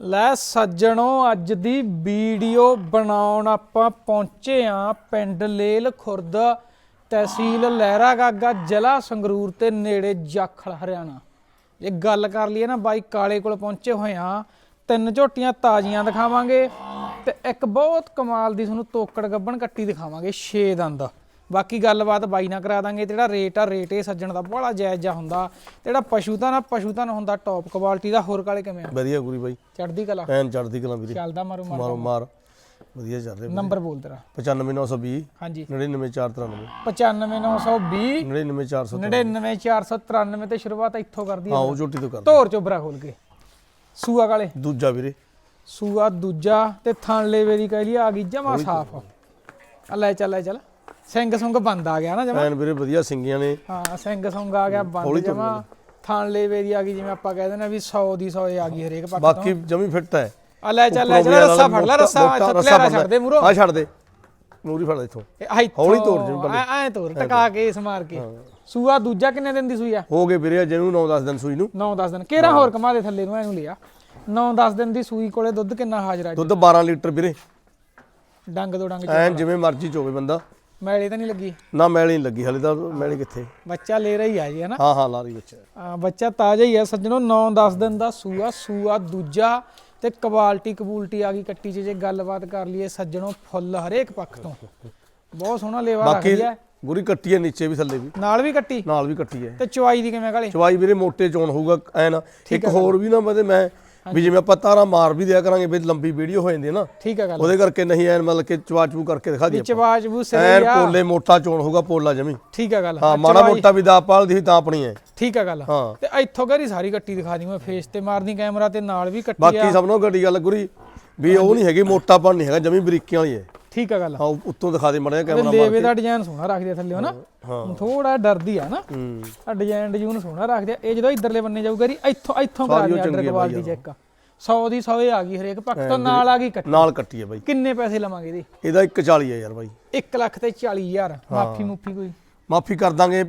ਲੈ ਸੱਜਣੋ, ਅੱਜ ਦੀ ਵੀਡੀਓ ਬਣਾਉਣ ਆਪਾਂ ਪਹੁੰਚੇ ਆ ਪਿੰਡ ਲੇਲ ਖੁਰਦ, ਤਹਿਸੀਲ ਲਹਿਰਾ ਗਾਗਾ, ਜ਼ਿਲ੍ਹਾ ਸੰਗਰੂਰ ਤੇ ਨੇੜੇ ਜਾਖਲ, ਹਰਿਆਣਾ। ਜੇ ਗੱਲ ਕਰ ਲਈਏ ਨਾ, ਬਾਈ ਕਾਲੇ ਕੋਲ ਪਹੁੰਚੇ ਹੋਏ ਆ ਤਿੰਨ ਝੋਟੀਆਂ ਤਾਜ਼ੀਆਂ ਦਿਖਾਵਾਂਗੇ ਤੇ ਇੱਕ ਬਹੁਤ ਕਮਾਲ ਦੀ ਤੁਹਾਨੂੰ ਤੋਕੜ ਗੱਬਣ ਕੱਟੀ ਦਿਖਾਵਾਂਗੇ 6 ਦੰਦ। ਬਾਕੀ ਗੱਲਬਾਤ ਬਾਈ ਨਾਲ ਕਰਾ ਦਾਂਗੇ ਜਿਹੜਾ ਰੇਟ ਆ ਰੇਟ ਇਹ ਸੱਜਣ ਦਾ ਬੜਾ ਜਾਇਜ਼ ਜਿਹਾ ਹੁੰਦਾ। ਜਿਹੜਾ ਪਸ਼ੂ ਤਾਂ ਨਾ ਪਸ਼ੂ ਤਾਂ ਹੁੰਦਾ ਟੌਪ ਕੁਆਲਿਟੀ ਦਾ ਹੋਰ ਕਾਲੇ ਕਿਵੇਂ ਆ? ਵਧੀਆ ਗੁਰੀ ਬਾਈ। ਚੜਦੀ ਕਲਾ। ਐਨ ਚੜਦੀ ਕਲਾਂ ਵੀਰੇ। ਚੱਲਦਾ ਮਾਰੂ ਮਾਰ। ਮਾਰੋ ਮਾਰ। ਵਧੀਆ ਚੱਲ ਰਿਹਾ ਨੰਬਰ ਬੋਲ ਤੇਰਾ। 95920 ਹਾਂਜੀ। 99493 95920 99493 99493 ਤੇ ਸ਼ੁਰੂਆਤ ਇੱਥੋਂ ਕਰਦੀ ਹਾਂ ਉਹ ਝੋਟੀ ਤੋਂ ਕਰ ਧੋਰ ਚੋਬਰਾ ਖੋਲ ਕੇ। ਸੂਆ ਕਾਲੇ ਦੂਜਾ ਵੀਰੇ। ਸੂਆ ਦੂਜਾ ਤੇ ਥਣ ਲੇਵੇ ਦੀ ਕਹਿ ਲਈ ਆ ਗਈ ਜਮਾ ਸਾਫ਼। ਆ ਲੈ ਚੱਲ ਲੈ ਚੱਲ। ਸਿੰਘ ਸੁੰਗ ਬੰਦ ਆ ਗਿਆ ਨਾ ਜਮਾ? ਐਨ ਵੀਰੇ ਵਧੀਆ ਸਿੰਗੀਆਂ ਨੇ। ਹਾਂ ਸਿੰਘ ਸੁੰਗ ਆ ਗਿਆ ਬੰਦ ਜਮਾ। ਥਣ ਲੇਵੇ ਦੀ ਆ ਗਈ ਜਿਵੇਂ ਆਪਾਂ ਕਹਿ ਦਿੰਦੇ ਆ ਵੀ 100 ਦੀ 100 ਆ ਗਈ ਹਰੇਕ ਪੱਖ ਤੋਂ। ਬਾਕੀ ਜਮੀ ਫਿੱਟ ਹੈ। ਆ ਲੈ ਚੱਲ ਲੈ ਚੱਲ ਰੱਸਾ ਫੜ ਲੈ ਰੱਸਾ ਥੱਲੇ ਛੱਡ ਦੇ ਮੂਰੋ ਆ ਛੱਡ ਦੇ। ਮੂਰੀ ਫੜ ਇਥੋਂ। ਹੌਲੀ ਤੋੜ ਜਿਹਨੂੰ ਐ ਐ ਤੋੜ ਟਕਾ ਕੇ ਇਸ ਮਾਰ ਕੇ। ਸੂਆ ਦੂਜਾ ਕਿੰਨੇ ਦਿਨ ਦੀ ਸੂਈ ਆ? ਹੋ ਗਏ ਵੀਰੇ ਜਿਹਨੂੰ 9-10 ਦਿਨ ਸੂਈ ਨੂੰ। 9-10 ਦਿਨ। ਕਿਹੜਾ ਹੋਰ ਕਮਾ ਦੇ ਥੱਲੇ ਨੂੰ ਐਨੂੰ ਲਿਆ। 9-10 ਦਿਨ ਦੀ ਸੂਈ ਕੋਲੇ ਦੁੱਧ ਕਿੰਨਾ ਹਾਜ਼ਰ ਆ? ਦੁੱਧ 12 ਲੀਟਰ ਵੀਰੇ। ਡੰਗ ਦੋ ਡੰਗ ਐਨ ਜਿਵੇਂ ਮਰਜ਼ੀ ਚੋਵੇ ਬੰਦਾ। ਮੈਲੇ ਤਾਂ ਨਹੀਂ ਲੱਗੀ? ਨਾ ਮੈਲੀ ਨਹੀਂ ਲੱਗੀ ਹਲੇ ਤਾਂ ਮੈਲੀ ਕਿੱਥੇ? ਬੱਚਾ ਲੈ ਰਹੀ ਆ ਜੀ ਹਨਾ ਹਾਂ ਹਾਂ ਲਾਰੀ ਵਿੱਚ ਆ, ਬੱਚਾ ਤਾਜ਼ਾ ਹੀ ਆ। ਸੱਜਣੋ 9-10 ਦਿਨ ਦਾ ਸੂਆ ਸੂਆ ਦੂਜਾ ਤੇ ਕੁਆਲਿਟੀ ਕਬੂਲਟੀ ਆ ਗਈ ਕੱਟੀ 'ਚ। ਜੇ ਗੱਲਬਾਤ ਕਰ ਲਈਏ ਸੱਜਣੋ ਫੁੱਲ ਹਰੇਕ ਪੱਖ ਤੋਂ। ਬਹੁਤ ਸੋਹਣਾ ਲੇਵਾ ਬਾਕੀ ਰੱਖਦੀ ਹੈ ਗੁਰੀ ਕੱਟੀ ਹੈ ਨੀਚੇ ਵੀ ਥੱਲੇ ਵੀ। ਨਾਲ ਵੀ ਕੱਟੀ? ਨਾਲ ਵੀ ਕੱਟੀ ਹੈ ਤੇ ਚੁਆਈ ਦੀ ਕਿਵੇਂ ਕਾਲੇ? ਚਵਾਈ ਵੀਰੇ ਮੋਟੇ ਚੋਣ ਹੋਊਗਾ ਐਨ ਇੱਕ ਹੋਰ ਵੀ ਨਾ ਮਤੇ ਮੈਂ ਵੀ ਜਿਵੇਂ ਆਪਾਂ ਤਾਰਾਂ ਮਾਰ ਵੀ ਦਿਆ ਕਰਾਂਗੇ ਵੀ ਲੰਬੀ ਵੀਡੀਓ ਹੋ ਜਾਂਦੀ ਹੈ ਨਾ ਠੀਕ ਆ ਗੱਲ ਉਹਦੇ ਕਰਕੇ ਨਹੀਂ ਐਨ ਮਤਲਬ ਕਿ ਚਵਾ ਚੂ ਕਰਕੇ ਦਿਖਾ ਦਈਏ ਚਵਾਜ ਬੂਸੇ ਐਨ ਪੋਲੇ ਮੋਟਾ ਚੋਣ ਹੋਊਗਾ ਪੋਲਾ ਜਮੀ। ਠੀਕ ਆ ਗੱਲ ਹਾਂ। ਮਾੜਾ ਮੋਟਾ ਵੀ ਦਾ ਪਾਲ ਦੀ ਤਾਂ ਆਪਣੀ ਹੈ। ਠੀਕ ਆ ਗੱਲ ਹਾਂ। ਤੇ ਇੱਥੋਂ ਘਰੀ ਸਾਰੀ ਕੱਟੀ ਦਿਖਾ ਦੀ ਮੈਂ ਫੇਸ ਤੇ ਮਾਰਦੀ ਕੈਮਰਾ ਤੇ ਨਾਲ ਵੀ ਕੱਟੀ ਬਾਕੀ ਆ ਸਭ ਨੂੰ ਗੱਡੀ ਗੱਲ ਗੁਰੀ ਵੀ ਉਹ ਨਹੀਂ ਹੈਗੀ ਮੋਟਾਪਨ ਨਹੀਂ ਹੈਗਾ ਜਮੀ ਬਰੀਕੀਆਂ ਵਾਲੀ ਹੈ। ਠੀਕ ਆ ਗੱਲ ਹਾਂ। ਉੱਤੋਂ ਦਿਖਾ ਦੇ ਮੜਿਆ ਕੈਮਰਾ ਮਾਰ ਲੇਵੇ ਦਾ ਡਿਜ਼ਾਈਨ ਸੋਹਣਾ ਰੱਖਦੇ ਆ ਥੱਲੇ ਹਨਾ ਹਾਂ ਥੋੜਾ ਡਰਦੀ ਆ ਨਾ। ਹੂੰ। ਆ ਡਿਜ਼ਾਈਨ ਡਿਜ਼ੂਨ ਸੋਹਣਾ ਰੱਖਦੇ ਆ। ਇਹ ਜਦੋਂ ਇਧਰਲੇ ਬੰਨੇ ਜਾਊਗਾ ਰੀ ਇੱਥੋਂ ਇੱਥੋਂ ਕਰਾ ਸਾਰੀ ਉਹ ਦੀ ਆਰਡਰ ਚੰਗੀ ਆ ਕਵਾਲ ਦੀ ਚੈੱਕ 100 ਦੀ 100 ਆ ਗਈ ਹਰੇਕ ਪੱਖ ਤੋਂ ਨਾਲ ਆ ਗਈ ਕੱਟੀ। ਨਾਲ ਕੱਟੀ ਹੈ ਬਾਈ। ਕਿੰਨੇ ਪੈਸੇ ਲਵਾਂਗੇ ਇਹਦੇ? ਇਹਦਾ 140 ਹੈ ਯਾਰ ਬਾਈ। 1 ਲੱਖ ਤੇ 40000 ਮਾਫੀ ਮੁਫੀ ਕੋਈ? ਮਾਫੀ ਕਰ ਦਾਂਗੇ।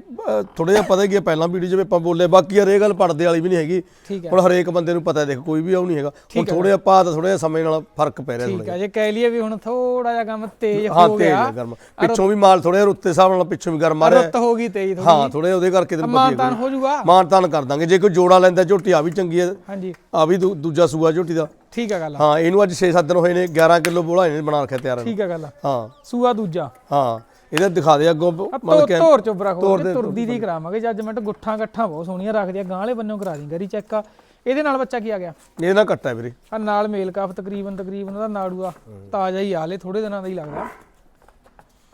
ਥੋੜਾ ਜਿਹਾ ਪਤਾ ਹੀ ਹੈ ਪਹਿਲਾਂ ਵੀਡੀਓ 'ਚ ਵੀ ਆਪਾਂ ਬੋਲੇ ਬਾਕੀ ਯਾਰ ਇਹ ਗੱਲ ਪੜਦੇ ਵਾਲੀ ਵੀ ਨਹੀਂ ਹੈਗੀ। ਹੈ। ਹੁਣ ਹਰੇਕ ਬੰਦੇ ਨੂੰ ਪਤਾ ਹੈ ਦੇਖ ਕੋਈ ਵੀ ਉਹ ਨਹੀਂ ਹੈਗਾ। ਹੁਣ ਥੋੜੇ ਜਿਹਾ ਪਾ ਤਾਂ ਥੋੜਾ ਜਿਹਾ ਸਮੇਂ ਨਾਲ ਫ਼ਰਕ ਪੈ ਰਿਹਾ ਠੀਕ ਆ ਜੇ ਕਹਿ ਲਈਏ ਵੀ ਹੁਣ ਥੋੜਾ ਜਿਹਾ ਕੰਮ ਤੇਜ਼ ਹਾਂ ਹੋ ਤੇਜ਼ ਗਿਆ ਹੈ ਗਰਮ। ਪਿੱਛੋਂ ਵੀ ਮਾਲ ਥੋੜਾ ਜਿਹਾ ਰੁੱਤੇ ਹਿਸਾਬ ਨਾਲ ਪਿੱਛੋਂ ਵੀ ਗਰਮ ਆ ਰਿਹਾ। ਰੁੱਤ ਹੋ ਗਈ ਤੇਜ਼ ਥੋੜੀ ਹਾਂ ਥੋੜੇ ਉਹਦੇ ਕਰਕੇ ਤੈਨੂੰ ਪਤਾ ਹੀ ਮਾਨਤਾਨ ਹੋ ਜਾਊਗਾ ਮਾਨ ਤਾਨ ਕਰ ਦਾਂਗੇ। ਜੇ ਕੋਈ ਜੋੜਾ ਲੈਂਦਾ ਝੋਟੀ ਆ ਵੀ ਚੰਗੀ ਹੈ। ਹਾਂਜੀ। ਆ ਵੀ ਦੂਜਾ ਸੂਆ ਝੋਟੀ ਦਾ। ਠੀਕ ਆ ਗੱਲ ਹਾਂ ਇਹਨੂੰ ਅੱਜ 6-7 ਦਿਨ ਹੋਏ ਨੇ 11 ਕਿਲੋ ਬੋਲਾ ਇਹਨੇ ਬਣਾ ਰੱਖਿਆ ਤਿਆਰ। ਠੀਕ ਆ ਗੱਲ ਹਾਂ। ਸੂਆ ਦੂਜਾ। ਹਾਂ। ਇਹਦਾ ਦਿਖਾ ਦੇ ਅੱਗੋਂ ਮਤਲਬ ਕਿ ਤੋਰ ਚੋਬਰਾ ਖੋਲ ਕੇ ਤੁਰਦੀ ਦੀ ਕਰਾਵਾਂਗੇ ਜੱਜਮੈਂਟ ਗੁੱਠਾਂ ਗੱਠਾਂ ਬਹੁਤ ਸੋਹਣੀਆਂ ਰੱਖਦੇ ਆ ਗਾਂ ਵਾਲੇ ਬੰਨੋਂ ਕਰਾ ਦੀ ਗਰੀ ਚੈੱਕ ਆ। ਇਹਦੇ ਨਾਲ ਬੱਚਾ ਕੀ ਆ ਗਿਆ? ਇਹ ਨਾ ਕੱਟਾ ਵੀਰੇ। ਆ ਨਾਲ ਮੇਲ ਕਾਫ ਤਕਰੀਬਨ ਤਕਰੀਬਨ ਉਹਦਾ ਨਾੜੂ ਆ ਤਾਜ਼ਾ ਹੀ ਆਲੇ ਥੋੜੇ ਦਿਨਾਂ ਦਾ ਹੀ ਲੱਗਦਾ।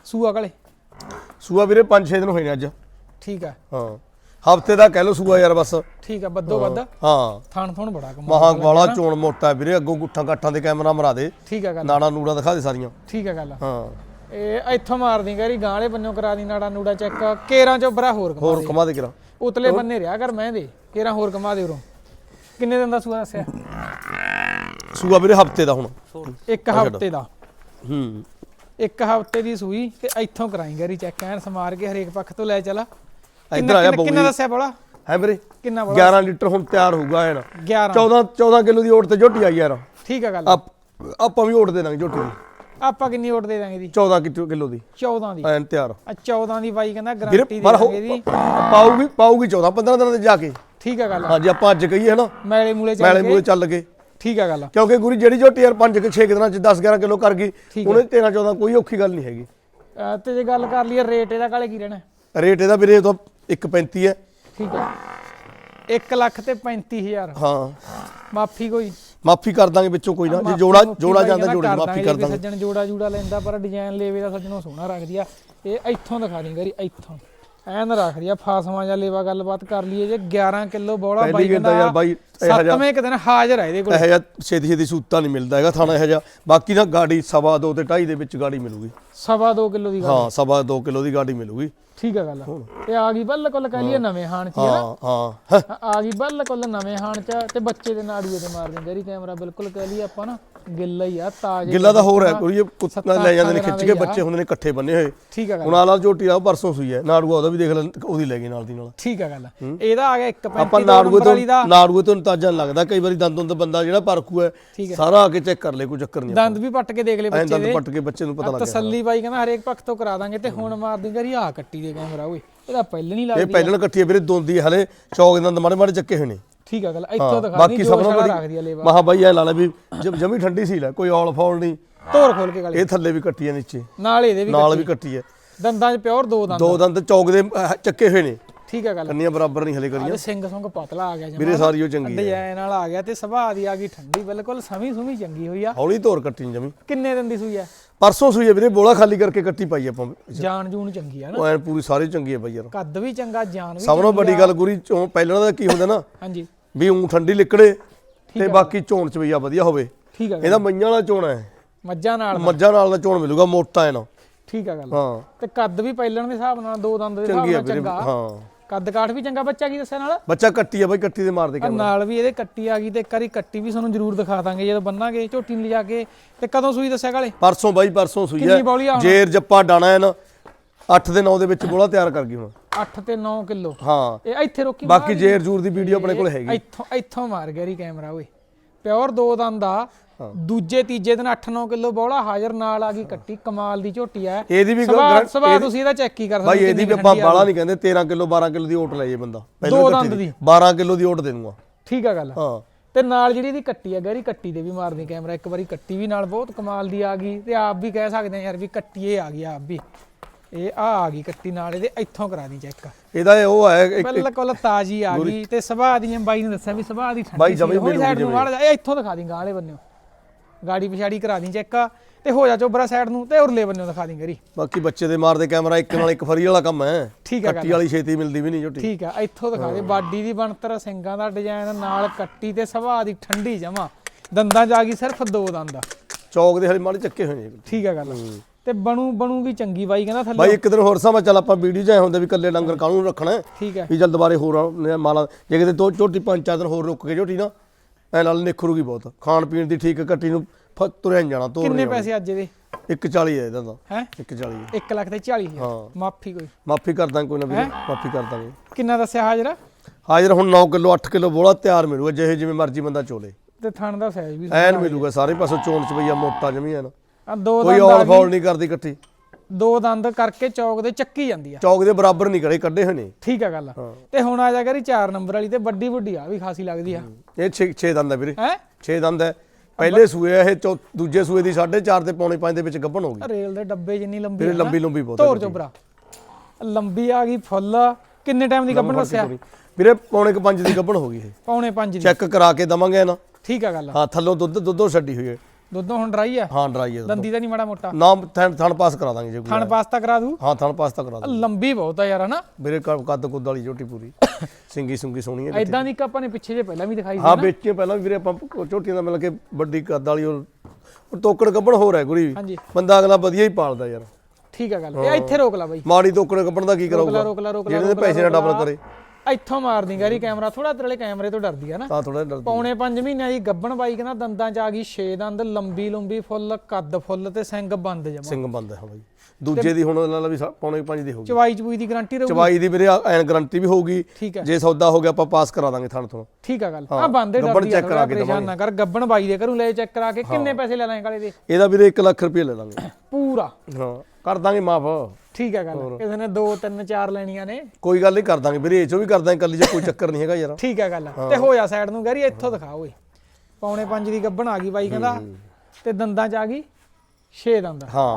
ਸੂਆ ਕਾਲੇ? ਸੂਆ ਵੀਰੇ 5-6 ਦਿਨ ਹੋਏ ਨੇ ਅੱਜ। ਠੀਕ ਆ। ਹਾਂ। ਹਫ਼ਤੇ ਦਾ ਕਹਿ ਲੋ ਸੂਆ ਯਾਰ ਬਸ। ਠੀਕ ਆ ਬੱਦੋ ਬੱਦ ਹਾਂ। ਥਣ ਥਣ ਬੜਾ ਕਮਾ ਮਹਾ ਵਾਲਾ ਚੋਣ ਮੋਟਾ ਵੀਰੇ ਅੱਗੋਂ ਗੁੱਠਾਂ ਕਾਠਾਂ ਦੇ ਕੈਮਰਾ ਮਰਾ ਦੇ। ਠੀਕ ਆ ਗੱਲ ਨਾੜਾ ਨੂੜਾ ਦਿਖਾ ਦੇ ਸਾਰੀਆਂ। ਠੀਕ ਆ ਗੱਲ ਹਾਂ। ਇਹ ਇੱਥੋਂ ਮਾਰਦੀ ਗਰੀ ਗਾਂ ਵਾਲੇ ਬੰਨੋਂ ਕਰਾ ਦੀ ਨਾੜਾ ਨੂੜਾ ਚੈੱਕ ਕੇਰਾਂ ਚੋਬਰਾ ਹੋਰ ਕਮਾ ਹੋਰ ਕਮਾ ਦੇ ਕਿਰਾ। ਉਤਲੇ ਬੰਨੇ ਰਿਆ ਕਰ ਮੈਂ ਦੇ ਕੇਰਾਂ ਹੋਰ ਕਮਾ ਦੇ ਉਰੋਂ। ਕਿੰਨੇ ਦਿਨ ਦਾ ਸੂਆ ਦੱਸਿਆ? ਸੂਆ ਵੀਰੇ ਹਫ਼ਤੇ ਦਾ ਹੁਣ। ਇੱਕ ਹਫ਼ਤੇ ਦਾ। ਹੂੰ। ਇੱਕ ਹਫ਼ਤੇ ਦੀ ਸੂਈ ਤੇ ਇੱਥੋਂ ਕਰਾਈ ਗਰੀ ਚੈੱਕ ਐਨ ਸਮਾਰ ਕੇ ਹਰੇਕ ਪੱਖ ਤੋਂ ਲੈ ਚਲਾ। ਇੱਧਰ ਆ ਜਾ ਕਿੰਨਾ ਦੱਸਿਆ ਬੋਲਾ? ਹੈ ਵੀਰੇ? ਕਿੰਨਾ ਬੋਲਾ? 11 ਲੀਟਰ ਹੁਣ ਤਿਆਰ ਹੋਊਗਾ ਐਨ। 11 14 14 ਕਿਲੋ ਦੀ ਓਟ ਤੇ ਝੋਟੀ ਆਈ ਯਾਰ ਠੀਕ ਆ ਗੱਲ। ਆਪ ਆਪਾਂ ਵੀ ਓਟ ਦੇ ਦਾਂਗੇ ਝੋਟੀ ਦੀ। ਆਪਾਂ ਕਿੰਨੀ ਓਟ ਦੇ ਦਾਂਗੇ ਦੀ 14 ਕਿਲੋ ਦੀ। 14 ਦੀ। ਐਨ ਤਿਆਰ। ਆ 14 ਦੀ ਬਾਈ ਕਹਿੰਦਾ ਗਾਰੰਟੀ ਦੇ ਹੋ- ਦਾਂਗੇ ਦੀ ਪਾਊਗੀ ਪਾਊਗੀ 14 15 ਦਿਨਾਂ ਦੇ ਜਾ ਕੇ। ਠੀਕ ਆ ਗੱਲ ਹਾਂ ਜੇ ਆਪਾਂ ਅੱਜ ਕਹੀਏ ਨਾ ਮੈਲੇ ਮੂਲੇ ਚੱਲ ਮੈਲੇ ਕੇ। ਮੂਲੇ ਚੱਲ ਗਏ ਠੀਕ ਆ ਗੱਲ ਕਿਉਂਕਿ ਗੁਰੀ ਜਿਹੜੀ ਝੋਟੀ ਯਾਰ 5 ਕਿ 6 ਦਿਨਾਂ ਚ 10 11 ਕਿਲੋ ਕਰ ਗਈ ਉਹਨੇ 13 14 ਕੋਈ ਔਖੀ ਗੱਲ ਨਹੀਂ ਹੈਗੀ। ਤੇ ਜੇ ਗੱਲ ਕਰ ਲਈਏ ਰੇਟ ਇਹਦਾ ਕਾਲੇ ਕੀ ਰਹਿਣਾ? ਰੇਟ ਇਹਦਾ ਵੀਰੇ ਤਾਂ 1.35 ਹੈ। ਠੀਕ ਆ। 1 ਲੱਖ ਤੇ 35000 ਹਾਂ। ਮਾਫੀ ਕੋਈ। ਮਾਫੀ ਕਰ ਦਾਂਗੇ ਵਿੱਚੋਂ ਕੋਈ ਨਾ। ਜੇ ਜੋੜਾ ਜੋੜਾ ਜਾਂਦਾ ਜੋੜੀ ਮਾਫੀ ਕਰ ਦਾਂਗੇ। ਸੱਜਣ ਜੋੜਾ ਜੂੜਾ ਲੈਂਦਾ ਪਰ ਡਿਜ਼ਾਈਨ ਲੇਵੇ ਦਾ ਸੱਜਣੋਂ ਸੋਹਣਾ ਰੱਖਦੀ ਆ। ਇਹ ਇੱਥੋਂ ਦਿਖਾ ਦੀ ਗਰੀ ਇੱਥੋਂ। ਐਨ ਰੱਖਦੀ ਆ ਫਾਸਵਾਂ ਜਾਂ ਲੇਵਾ ਗੱਲਬਾਤ ਕਰ ਲਈਏ ਜੇ 11 ਕਿਲੋ ਬੋਲਾ ਬਾਈ ਕਹਿੰਦਾ ਯਾਰ ਬਾਈ ਸੱਤਵੇਂ ਇੱਕ ਦਿਨ ਹਾਜ਼ਰ ਆ ਇਹਦੇ ਕੋਲ। ਇਹੋ ਜਿਹਾ ਛੇਤੀ ਛੇਤੀ ਸੂਤਾ ਨਹੀਂ ਮਿਲਦਾ ਹੈਗਾ ਥਾਣਾ ਇਹੋ ਜਿਹਾ। ਬਾਕੀ ਨਾ ਗਾੜੀ ਸਵਾ ਦੋ ਤੇ ਢਾਈ ਦੇ ਵਿੱਚ ਗਾੜੀ ਮਿਲੂਗੀ। ਸਵਾ 2 ਕਿਲੋ ਦੀ ਹਾਂ ਸਵਾ 2 ਕਿਲੋ ਦੀ ਗਾਡੀ ਮਿਲੂਗੀ। ਠੀਕ ਹੈ ਗੱਲ। ਇਹ ਆ ਗਈ ਬਿਲਕੁਲ ਕਹਿ ਲਈਏ ਨਵੇਂ ਹਾਣ ਚ ਹੀ ਹੈ ਹਾਂ ਹਾਂ ਆ ਗਈ ਬਿਲਕੁਲ ਨਵੇਂ ਹਾਣ ਚ ਤੇ ਬੱਚੇ ਦੇ ਨਾੜੂਏ ਤੇ ਮਾਰ ਦਿੰਦੇ ਰੀ ਕੈਮਰਾ ਬਿਲਕੁਲ ਕਹਿ ਲਈਏ ਆਪਾਂ ਨਾ। ਗਿੱਲਾ ਹੀ ਆ ਤਾਜ਼ੇ ਗਿੱਲਾ ਤਾਂ ਹੋਰ ਹੈ ਕੋਈ ਇਹ ਕੁੱਤਾ ਲੈ ਜਾਂਦੇ ਨੇ ਖਿੱਚ ਕੇ ਬੱਚੇ ਹੁੰਦੇ ਨੇ ਇਕੱਠੇ ਬੰਨੇ ਹੋਏ। ਠੀਕ ਹੈ ਗੱਲ। ਹੁਣ ਆਲਾ ਝੋਟੀ ਦਾ ਉਹ ਪਰਸੋਂ ਸੂਈ ਹੈ ਨਾੜੂਆ ਉਹਦਾ ਵੀ ਦੇਖ ਲੈ ਉਹਦੀ ਲੈ ਗਈ ਨਾਲ ਦੀ ਨਾਲ। ਠੀਕ ਹੈ ਗੱਲ। ਇਹਦਾ ਆ ਗਿਆ 1.35 ਆਪਾਂ ਦੋ ਨੰਬਰ ਤੋਂ ਵਾਲੀ ਦਾ। ਨਾੜੂਏ ਤੋਂ ਅੰਦਾਜ਼ਾ ਨੀ ਲੱਗਦਾ ਕਈ ਵਾਰੀ ਦੰਦ ਦੰਦ ਬੰਦਾ ਜਿਹੜਾ ਪਰਖੂ ਹੈ। ਸਾਰਾ ਆ ਕੇ ਚੈੱਕ ਕਰ ਲੈ ਕੋਈ ਚੱਕਰ ਨਹੀਂ ਦੰਦ ਵੀ ਪੱਟ ਕੇ ਦੇਖ ਲੈ ਬੱਚੇ ਦੰਦ ਦੇ। ਪੱਟ ਕੇ ਬੱਚੇ ਨੂੰ ਪਤਾ ਲੱਗ ਗਿਆ ਤਸੱਲੀ ਬਾਈ ਕਹਿੰਦਾ ਹਰੇਕ ਪੱਖ ਤੋਂ ਕਰਾ ਦਾਂਗੇ ਤੇ ਹੁਣ ਮਾਰ ਦਿੰਗਾ ਰੀ ਆ ਕੱਟੀ ਦੇ ਕੈਮਰਾ ਓਏ। ਇਹਦਾ ਪਹਿਲਾਂ ਨਹੀਂ ਇਹ ਲੱਗਦੀ। ਪਹਿਲਾਂ ਇਕੱਠੀ ਹੈ ਵੀਰੇ ਦੋਂਦੀ ਹਲੇ। ਚੌਕ ਦੇ ਦੰਦ ਮਾੜੇ ਮਾੜੇ ਚੱਕੇ ਹੋਏ ਨੇ। ਠੀਕ ਹੈ ਗੱਲ ਇੱਥੋਂ ਦਿਖਾ ਬਾਕੀ ਸਭ ਬੜੀ ਰੱਖਦੀ ਆ ਲੇਵਾ ਮਹਾ ਬਾਈ ਐ ਲਾ ਲੈ ਵੀ ਜਮ- ਠੰਡੀ ਸੀ ਲੈ ਕੋਈ ਔਲ ਫੌਲ ਨਹੀਂ। ਤੋਰ ਖੋਲ ਕੇ ਗਲੇ। ਇਹ ਥੱਲੇ ਵੀ ਕੱਟੀ ਹੈ ਨੀਚੇ। ਨਾਲ ਇਹਦੇ ਵੀ ਨਾਲ ਵੀ ਕੱਟੀ ਹੈ। ਦੰਦਾਂ 'ਚ ਪਿਓਰ ਦੋ ਦੰਦ। ਦੋ ਦੰਦ ਚੌਕ ਦੇ ਚੱਕੇ ਹੋਏ ਨੇ। ਠੀਕ ਹੈ ਗੱਲ। ਕੰਨੀਆਂ ਬਰਾਬਰ ਨਹੀਂ ਹਲੇ ਕਰੀਆਂ। ਸਿੰਘ ਸੰਗ ਪਤਲਾ ਆ ਗਿਆ ਜਮਾ। ਵੀਰੇ ਸਾਰੀ ਉਹ ਚੰਗੀ ਹੈ। ਡਿਜ਼ਾਈਨ ਨਾਲ ਆ ਗਿਆ ਤੇ ਸੁਭਾਅ ਦੀ ਆ ਗਈ ਠੰਡੀ ਬਿਲਕੁਲ ਸਮੀ ਸੁਮੀ ਚੰਗੀ ਹੋਈ ਆ। ਹੌਲੀ ਧੋਰ ਕੱਟੀ ਨੀ ਜਮੀ। ਕਿੰਨੇ ਦਿਨ ਦੀ ਸੂਈ ਆ? ਪਰਸੋਂ ਸੂਈ ਹੈ ਵੀਰੇ ਬੋਲਾ ਖਾਲੀ ਕਰਕੇ ਕੱਟੀ ਪਾਈ ਆਪਾਂ। ਜਾਨ ਜੂਨ ਚੰਗੀ ਆ ਨਾ। ਐਨ ਪੂਰੀ ਸਾਰੀ ਚੰਗੀ ਹੈ ਬਾਈ ਯਾਰ। ਕੱਦ ਵੀ ਚੰਗਾ ਜਾਨ ਵੀ ਸਭ ਤੋਂ ਵੱਡੀ ਗੱਲ ਗੁਰੀ ਚੋਂ ਪਹਿਲਾਂ ਦਾ ਕੀ ਹੁੰਦਾ ਨਾ ਹਾਂਜੀ। ਵੀ ਉਂ ਠੰਡੀ ਲਿਕੜੇ ਤੇ ਬਾਕੀ ਚੋਣ ਚਵਈਆ ਵਧੀਆ ਹੋਵੇ। ਠੀਕ ਗੱਲ। ਇਹਦਾ ਮਈਆਂ ਵਾਲਾ ਚੋਣ ਹੈ ਮੱਝਾਂ ਨਾਲ। ਮੱਝਾਂ ਨਾਲ ਦਾ ਚੋਣ ਮਿਲੂਗਾ ਮੋਟਾ ਹੈ ਨਾ। ਠੀਕ ਆ ਗੱਲ। ਹਾਂ। ਤੇ ਕੱਦ ਵੀ ਪਹਿਲਣ ਦੇ ਹਿਸਾਬ ਨਾਲ ਦੋ ਦੰਦ ਦੇ ਹਿਸਾਬ ਹੈ ਨਾਲ ਚੰਗਾ। ਹਾਂ। ਕੱਦ ਕਾਠ ਵੀ ਚੰਗਾ ਬੱਚਾ ਕੀ ਦੱਸਿਆ ਨਾਲ? ਬੱਚਾ ਕੱਟੀ ਆ ਬਾਈ ਕੱਟੀ ਦੇ ਮਾਰ ਦੇ ਆ ਕੇ ਨਾਲ ਵੀ ਇਹਦੇ ਕੱਟੀ ਆ ਗਈ ਤੇ ਇੱਕ ਵਾਰੀ ਕੱਟੀ ਵੀ ਤੁਹਾਨੂੰ ਜ਼ਰੂਰ ਦਿਖਾ ਦਾਂਗੇ ਜਦੋਂ ਬੰਨਾਂਗੇ ਝੋਟੀ ਨੂੰ ਲਿਜਾ ਕੇ। ਤੇ ਕਦੋਂ ਸੂਈ ਦੱਸਿਆ ਕਾਲੇ? ਪਰਸੋਂ ਬਾਈ ਪਰਸੋਂ ਸੂਈ ਹੈ? ਜੇਰ ਜੱਪਾ ਡਾਣਾ ਹੈ ਨਾ। 8 ਦੇ 9 ਦੇ ਵਿੱਚ ਬੋਲਾ ਤਿਆਰ ਕਰ ਗਈ ਹੁਣ। 8 ਤੇ 9 ਕਿਲੋ। ਹਾਂ। ਇਹ ਇੱਥੇ ਰੋਕੀ ਬਾਕੀ ਜੇਰ ਜੂਰ ਦੀ ਵੀਡੀਓ ਆਪਣੇ ਕੋਲ ਹੈਗੀ। ਇੱਥੋਂ ਇੱਥੋਂ ਮਾਰ ਗਿਆ ਰੀ ਕੈਮਰਾ ਓਏ। ਪਿਓਰ ਦੋ ਦੰਦ ਆ। ਦੂਜੇ ਤੀਜੇ ਦਿਨ 8-9 ਕਿਲੋ ਬੌਲਾ। ਹਾਜ਼ਰ ਨਾਲ ਆ ਗਈ ਕੱਟੀ। ਕਮਾਲ ਦੀ ਝੋਟੀ ਆ। ਇਹਦੀ ਵੀ ਸਵਾ ਗਰੰ- ਤੁਸੀਂ ਇਹਦਾ ਚੈੱਕ ਹੀ ਕਰ ਸਕਦੇ ਇਹਦੀ ਵੀ ਆਪਾਂ ਬਾਲਾ ਨਹੀਂ ਕਹਿੰਦੇ 13 ਕਿਲੋ 12 ਕਿਲੋ ਦੀ ਓਟ ਲੈ ਜੇ ਬੰਦਾ। ਦੋ ਦੰਦ ਦੀ। 12 ਕਿਲੋ ਦੀ ਓਟ ਦੇ ਦੂੰਗਾ ਠੀਕ ਆ ਗੱਲ। ਹਾਂ। ਤੇ ਨਾਲ ਜਿਹੜੀ ਇਹਦੀ ਕੱਟੀ ਆ ਗਹਿਰੀ ਕੱਟੀ ਦੇ ਵੀ ਮਾਰਦੀ ਕੈਮਰਾ। ਇੱਕ ਵਾਰੀ ਕੱਟੀ ਵੀ ਨਾਲ ਬਹੁਤ ਕਮਾਲ ਦੀ ਆ ਗਈ। ਤੇ ਆਪ ਵੀ ਕਹਿ ਸਕਦੇ ਆ ਯਾਰ ਵੀ ਕੱਟੀ ਇਹ ਆ ਗਈ ਆਪ ਵੀ। ਇਹ ਆ ਆ ਗਈ ਕੱਟੀ ਨਾਲ ਇਹਦੇ ਇੱਥੋਂ ਕਰਾ ਦੀ ਚੈੱਕ ਇਹਦਾ ਇਹ ਉਹ ਹੈ ਬਿਲਕੁਲ ਤਾਜੀ ਆ ਗਈ ਤੇ ਸੁਭਾਅ ਦੀ ਬਾਈ ਨੇ ਦੱਸਿਆ ਵੀ ਸੁਭਾਅ ਦੀ ਠੰਡੀ ਬਾਈ ਜਮੀ ਹੋਈ ਸਾਈਡ ਨੂੰ ਵਾੜ ਜਾ ਇਹ ਇੱਥੋਂ ਦਿਖਾ ਦੀ ਗਾਂ ਵਾਲੇ ਬੰਨਿਓ। ਗਾੜੀ ਪਿਛਾੜੀ ਕਰਾ ਦੀ ਚੈੱਕ ਤੇ ਹੋ ਜਾ ਚੋਬਰਾ ਸਾਈਡ ਨੂੰ ਤੇ ਉਰਲੇ ਬੰਨਿਓ ਦਿਖਾ ਦੀ ਗਰੀ। ਬਾਕੀ ਬੱਚੇ ਦੇ ਮਾਰਦੇ ਕੈਮਰਾ ਇੱਕ ਨਾਲ ਇੱਕ ਫਰੀ ਵਾਲਾ ਕੰਮ ਹੈ। ਠੀਕ ਹੈ ਕੱਟੀ ਵਾਲੀ ਛੇਤੀ ਮਿਲਦੀ ਵੀ ਨਹੀਂ ਝੋਟੀ। ਠੀਕ ਆ ਇੱਥੋਂ ਦਿਖਾ ਦੇ ਬਾਡੀ ਦੀ ਬਣਤਰ ਸਿੰਘਾਂ ਦਾ ਡਿਜ਼ਾਈਨ ਨਾਲ ਕੱਟੀ ਤੇ ਸੁਭਾਅ ਦੀ ਠੰਡੀ ਜਮਾ ਦੰਦਾਂ 'ਚ ਆ ਗਈ ਸਿਰਫ ਦੋ ਦੰਦ ਚੌਕ ਦੇ ਹਲੇ ਮਾੜੇ ਚੱਕੇ ਹੋਏ ਨੇ। ਠੀਕ ਆ ਗੱਲ। ਤੇ ਬਣੂ ਬਣੂਗੀ ਚੰਗੀ ਬਾਈ ਕਹਿੰਦਾ ਥੱਲੇ ਬਾਈ ਇੱਕ ਦਿਨ ਹੋਰ ਸਮਾਂ ਚੱਲ ਆਪਾਂ ਵੀਡੀਓ ਆਏ ਹੁੰਦੇ ਵੀ ਕੱਲੇ ਡੰਗਰ ਕਾਹਨੂੰ ਰੱਖਣਾ ਹੈ? ਠੀਕ ਹੈ। ਵੀ ਚੱਲ ਦੁਬਾਰੇ ਹੋਰ ਆ- ਮਾਲਾ ਜੇ ਕਿਤੇ ਦੋ ਝੋਟੀ ਪੰਜ ਚਾਰ ਦਿਨ ਹੋਰ ਰੁਕ ਕੇ ਝੋਟੀ ਨਾ ਐ ਨਾਲ ਨਿਖਰੂਗੀ ਬਹੁਤ। ਖਾਣ ਪੀਣ ਦੀ ਠੀਕ ਕੱਟੀ ਨੂੰ ਫ- ਤੁਰਿਆ ਨੀ ਜਾਣਾ ਤੋਰ ਕਿੰਨੇ ਪੈਸੇ ਅੱਜ ਇਹਦੇ 140 ਹੈ ਇਹਦਾ ਤਾਂ। ਹੈ? 140 ਹੈ। 1 ਲੱਖ ਤੇ 40 ਹਜ਼ਾਰ। ਹਾਂ। ਮਾਫੀ ਕੋਈ। ਮਾਫੀ ਕਰ ਦਾਂਗੇ ਕੋਈ ਨਾ ਵੀਰੇ ਮਾਫੀ ਕਰ ਦਾਂਗੇ। ਕਿੰਨਾ ਦੱਸਿਆ ਹਾਜ਼ਰ? ਹਾਜ਼ਰ ਹੁਣ 9 ਕਿਲੋ 8 ਕਿਲੋ ਬੋਲਾ ਤਿਆਰ ਮਿਲੂਗਾ ਜਿਹੇ ਜਿਵੇਂ ਮਰਜ਼ੀ ਬੰਦਾ ਚੋਲੇ। ਤੇ ਥਣ ਦਾ ਸਾਈਜ਼ ਵੀ ਐਨ ਮਿਲੂਗਾ ਸਾਰੇ ਪਾਸੋਂ ਚੋਣ ਚ ਬਈਆ ਮੋਟਾ ਜਮੀ ਐਨ ਆ ਦੋ ਕੋਈ ਦੰਦ ਆ ਔਲ ਫੌਲ ਨਹੀਂ ਕਰਦੀ ਇਕੱਠੀ। ਦੋ ਦੰਦ ਕਰਕੇ ਚੌਕ ਦੇ ਚੱਕੀ ਜਾਂਦੀ ਆ। ਚੌਕ ਦੇ ਬਰਾਬਰ ਨਹੀਂ ਕੜੇ ਕੱਢੇ ਹੋਏ ਨੇ। ਠੀਕ ਆ ਗੱਲ ਤੇ ਹੁਣ ਆ ਜਾ ਕਰੀ 4 ਨੰਬਰ ਵਾਲੀ ਤੇ ਵੱਡੀ ਵੱਡੀ ਆ ਵੀ ਖਾਸੀ ਲੱਗਦੀ ਆ। ਇਹ 6 6 ਦੰਦ ਹੈ ਵੀਰੇ। ਹੈ? 6 ਦੰਦ ਹੈ ਪਹਿਲੇ ਸੂਏ ਇਹ ਚੌ- ਦੂਜੇ ਸੂਏ ਦੀ 4.5 ਤੇ ਪੌਣੇ 5 ਦੇ ਵਿੱਚ ਗੱਭਣ ਹੋ ਗਈ। ਰੇਲ ਦੇ ਡੱਬੇ ਜਿੰਨੀ ਲੰਬੀ ਵੀਰੇ ਲੰਬੀ ਲੰਬੀ ਬਹੁਤ ਧੋਰ ਚੋਬਰਾ ਲੰਬੀ। ਆ ਗਈ ਫੁੱਲ। ਕਿੰਨੇ ਟਾਈਮ ਦੀ ਗੱਭਣ ਦੱਸਿਆ? ਵੀਰੇ ਪੌਣੇ 5 ਦੀ ਗੱਭਣ ਹੋ ਗਈ ਇਹ। ਪੌਣੇ 5 ਦੀ। ਚੈੱਕ ਕਰਾ ਕੇ ਦਵਾਂਗੇ ਨਾ ਠੀਕ ਆ ਗੱਲ ਹਾਂ ਥੱਲੋਂ ਦੁੱਧ ਦੁੱਧੋਂ ਛੱਡੀ ਹੋਈ ਹੈ। ਦੁੱਧੋਂ ਹੁਣ ਡਰਾਈ ਆ? ਹਾਂ ਡਰਾਈ ਹੈ ਦੰਦੀ ਤਾਂ ਨਹੀਂ ਮਾੜਾ ਮੋਟਾ? ਨਾ ਥਣ ਥਣ ਪਾਸ ਕਰਾ ਦਾਂਗੇ ਜੇ ਕੋਈ ਥਣ ਪਾਸਤਾ ਕਰਾ ਦੂ? ਹਾਂ ਥਣ ਪਾਸ ਤਾਂ ਕਰਾ ਦਾਂਗੇ ਲੰਬੀ ਬਹੁਤ ਆ ਯਾਰ ਹਨਾ? ਕ- ਕੱਦ ਕੁੱਦ ਵਾਲੀ ਝੋਟੀ ਪੂਰੀ। ਸਿੰਗੀ ਸੁੰਗੀ ਸੋਹਣੀ ਹੈ ਐਦਾਂ ਦੀ ਇੱਕ ਆਪਾਂ ਨੇ ਪਿੱਛੇ ਜੇ ਪਹਿਲਾਂ ਵੀ ਦਿਖਾਈ ਸੀ ਹਾਂ ਵੇਚੀਆਂ ਪਹਿਲਾਂ ਵੀ ਵੀਰੇ ਆਪਾਂ ਝੋਟੀਆਂ ਦਾ ਮਿਲ ਕੇ ਵੱਡੀ ਕੱਦ ਵਾਲੀ ਉਹ ਤੋਕੜ ਗੱਬਣ ਹੋ ਰਿਹਾ ਗੁਰੀ ਹਾਂਜੀ। ਬੰਦਾ ਅਗਲਾ ਵਧੀਆ ਹੀ ਪਾਲਦਾ ਯਾਰ। ਠੀਕ ਆ ਗੱਲ। ਇਹ ਇੱਥੇ ਰੋਕ ਲਾ ਬਾਈ। ਮਾੜੀ ਤੋਕੜ ਗੱਬਣ ਦਾ ਕੀ ਕਰਾਊਗਾ? ਰੋਕ ਲਾ ਰੋਕ ਲਾ ਜਿਹਦੇ ਦੇ ਪੈਸੇ ਨਾ ਡਬਲ ਕਰੇ। ਇੱਥੋਂ ਮਾਰਦੀ ਗਾਰੀ ਕੈਮਰਾ ਥੋੜਾ ਤੇਰੇ ਕੈਮਰੇ ਤੋਂ ਡਰਦੀ ਆ ਨਾ। ਤਾਂ ਥੋੜਾ ਡਰ ਪੌਣੇ 5 ਮਹੀਨਿਆਂ ਦੀ ਗੱਬਣ ਬਾਈ ਕਹਿੰਦਾ ਦੰਦਾਂ ਚ ਆ ਗਈ 6 ਦੰਦ ਲੰਬੀ ਲੰਬੀ ਫੁੱਲ ਕੱਦ ਫੁੱਲ ਤੇ ਸਿੰਘ ਬੰਦ ਜਮਾ। ਸਿੰਘ ਬੰਦ ਹੈ ਬਾਈ। ਦੂਜੇ ਦੀ ਹੁਣ ਨਾਲ ਵੀ ਪੌਣੇ 5 ਦੀ ਹੋਊਗੀ। ਚਵਾਈ ਚਬੂਈ ਦੀ ਗਾਰੰਟੀ ਰਹੂ ਚਵਾਈ ਦੀ ਵੀਰੇ ਐਨ ਗਾਰੰਟੀ ਵੀ ਹੋਊਗੀ। ਜੇ ਸੌਦਾ ਹੋ ਗਿਆ ਆਪਾਂ ਪਾਸ ਕਰਾ ਦਾਂਗੇ ਥਣ ਤੋਂ। ਠੀਕ ਆ ਗੱਲ। ਆ ਬੰਦੇ ਗੱਬਣ ਡਰਦੀ ਆ check ਕਰਾ ਕੇ ਪਰੇਸ਼ਾਨ ਨਾ ਕਰ। ਗੱਬਣ ਬਾਈ ਦੇ ਘਰੋਂ ਲੈ ਚੈੱਕ ਕਰਾ ਕੇ ਕਿੰਨੇ ਪੈਸੇ ਲੈ ਲਾਂਗੇ ਕਾਲੇ ਦੇ? ਇਹਦਾ ਵੀਰੇ 1 ਲੱਖ ਰੁਪਏ ਲੈ ਦਾਂਗੇ ਪੂਰਾ। ਹਾਂ ਕਰ ਦਾਂਗੇ ਮਾਫ। ਠੀਕ ਆ ਗੱਲ। ਕਿਸੇ ਨੇ 2 3 4 ਲੈਣੀਆਂ ਨੇ। ਕੋਈ ਗੱਲ ਨਹੀਂ ਕਰ ਦਾਂਗੇ ਵੀਰੇ ਇਹ ਚੋਂ ਵੀ ਕਰ ਦਾਂਗੇ ਕੱਲੀ ਜੇ ਕੋਈ ਚੱਕਰ ਨਹੀਂ ਹੈਗਾ ਯਾਰ। ਠੀਕ ਆ ਗੱਲ ਤੇ ਹੋ ਜਾ ਸਾਈਡ ਨੂੰ ਗਾਰੀ ਇੱਥੋਂ ਦਿਖਾ ਓਏ। ਪੌਣੇ 5 ਦੀ ਗੱਬਣ ਆ ਗਈ ਬਾਈ ਕਹਿੰਦਾ ਤੇ ਦੰਦਾਂ ਚ ਆ ਗਈ 6 ਦੰਦ। ਹਾਂ।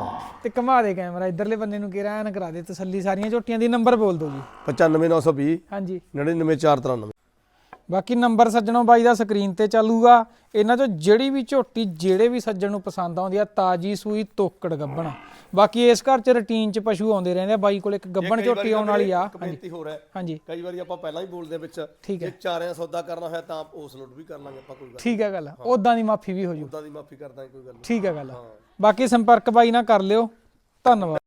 ਤੇ ਘਮਾ ਦੇ ਕੈਮਰਾ ਇਧਰਲੇ ਬੰਨੇ ਨੂੰ ਕਿਰਾ ਐਨ ਕਰਾ ਦੇ ਤਸੱਲੀ ਸਾਰੀਆਂ ਝੋਟੀਆਂ ਦੀ ਨੰਬਰ ਬੋਲ ਦਿਓ ਜੀ। 95920 ਹਾਂਜੀ। 99493 ਬਾਕੀ ਨੰਬਰ ਸੱਜਣੋਂ ਬਾਈ ਦਾ ਸਕਰੀਨ ਤੇ ਚੱਲੂਗਾ। ਇਹਨਾਂ ਚੋਂ ਜਿਹੜੀ ਵੀ ਝੋਟੀ ਜਿਹੜੇ ਵੀ ਸੱਜਣ ਨੂੰ ਪਸੰਦ ਆਉਂਦੀ ਆ ਤਾਜੀ ਸੂਈ ਤੋਕੜ ਗੱਬਣ। ਬਾਕੀ ਇਸ ਘਰ ਚ ਰੁਟੀਨ ਚ ਪਸ਼ੂ ਆਉਂਦੇ ਰਹਿੰਦੇ ਆ ਬਾਈ ਕੋਲ ਇੱਕ ਗੱਬਣ ਝੋਟੀ ਆਉਣ ਵਾਲੀ ਆ। ਹਾਂਜੀ। ਕਈ ਵਾਰੀ ਆਪਾਂ ਪਹਿਲਾਂ ਹੀ ਬੋਲਦੇ ਵਿੱਚ ਜੇ ਚਾਰਿਆਂ ਸੌਦਾ ਕਰਨਾ ਹੋਇਆ ਤਾਂ ਉਸ ਲੋਟ ਵੀ ਕਰ ਲਾਂਗੇ ਆਪਾਂ ਕੋਈ ਗੱਲ ਠੀਕ ਹੈ ਗੱਲ। ਉਦਾਂ ਦੀ ਮਾਫੀ ਵੀ ਹੋ ਜੂ। ਉਦਾਂ ਦੀ ਮਾਫੀ ਕਰ ਦਾਂਗੇ ਕੋਈ ਗੱਲ ਠੀਕ ਹੈ ਗੱਲ। ਬਾਕੀ ਸੰਪਰਕ ਬਾਈ ਨਾਲ ਕਰ ਲਿਓ। ਧੰਨਵਾਦ।